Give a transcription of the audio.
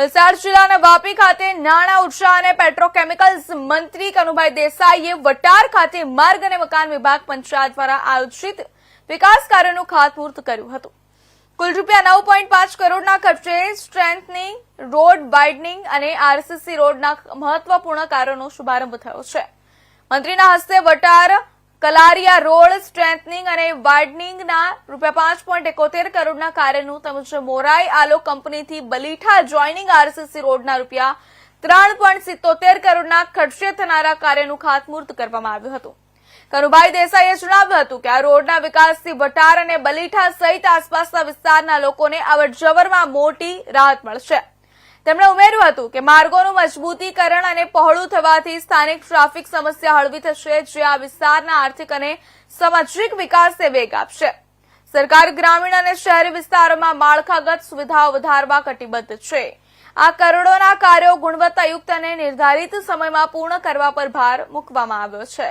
વલસાડ જિલ્લાના વાપી ખાતે નાણાં ઊર્જા અને પેટ્રોકેમિકલ્સ મંત્રી કનુભાઈ દેસાઈએ વટાર ખાતે માર્ગ અને મકાન વિભાગ પંચાયત દ્વારા આયોજિત વિકાસ કાર્યોનું ખાતમુહૂર્ત કર્યું હતું. કુલ રૂપિયા નવ પોઈન્ટ પાંચ કરોડના ખર્ચે સ્ટ્રેન્થનિંગ રોડ વાઇડનિંગ અને આરસીસી રોડના મહત્વપૂર્ણ કાર્યોનો શુભારંભ થયો છે. મંત્રીના હસ્તે વટાર કલારિયા રોડ સ્ટ્રેન્થનિંગ અને વાર્ડનિંગના રૂપિયા પાંચ પોઈન્ટ એકોતેર કરોડના કાર્યનું તેમજ મોરાઈ આલો કંપનીથી બલીઠા જોઈનિંગ આરસીસી રોડના રૂપિયા ત્રણ પોઈન્ટ સિત્તોતેર કરોડના ખર્ચે થનારા કાર્યનું ખાતમુહૂર્ત કરવામાં આવ્યું હતું. કનુભાઈ દેસાઈએ જણાવ્યું હતું કે આ રોડના વિકાસથી વટાર અને બલીઠા સહિત આસપાસના વિસ્તારના લોકોને અવરજવરમાં મોટી રાહત મળશે. તેમણે ઉમેર્યું હતું કે માર્ગોનું મજબૂતીકરણ અને પહોળું થવાથી સ્થાનિક ટ્રાફિક સમસ્યા હળવી થશે, જે આ વિસ્તારના આર્થિક અને સામાજિક વિકાસને વેગ આપશે. સરકાર ગ્રામીણ અને શહેરી વિસ્તારોમાં માળખાગત સુવિધાઓ વધારવા કટિબદ્ધ છે. આ કરોડોના કાર્યો ગુણવત્તાયુક્ત અને નિર્ધારિત સમયમાં પૂર્ણ કરવા પર ભાર મૂકવામાં આવ્યો છે.